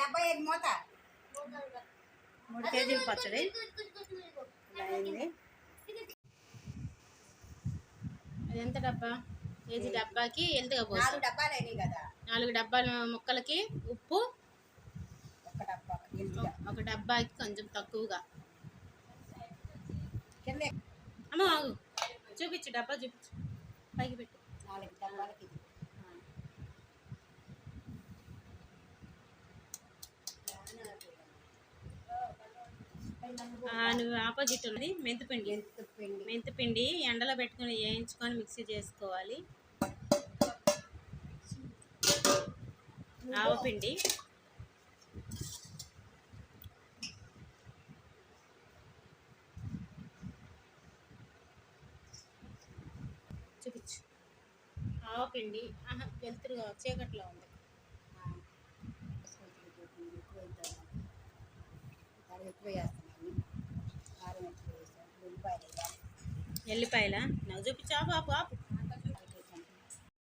డబ్బా ఏది మూత. మూడు కేజీల పచ్చడి. అది ఎంత డబ్బా? కేజీ డబ్బాకి ఎంతగా నాలుగు డబ్బాలు అయినాయి కదా. నాలుగు డబ్బాల ముక్కలకి ఉప్పు. ఒక డబ్బా. ఒక డబ్బాకి కొంచెం తక్కువగా. అమ్మ చూపించు డబ్బా చూపించు. పైకి పెట్టు. నువ్వు ఆపోజిట్ ఉన్నది మెంతిపిండి. ఎంత పిండి మెంతిపిండి ఎండలో పెట్టుకొని వేయించుకొని మిక్సీ చేసుకోవాలి. ఆవపిండి. చూపించు. ఆవపిండి. వెలుతురుగా చీకట్లో ఉంది. ఎక్కువ ఎల్లిపాయల? నాకు చూపించు బాబు? ఆపు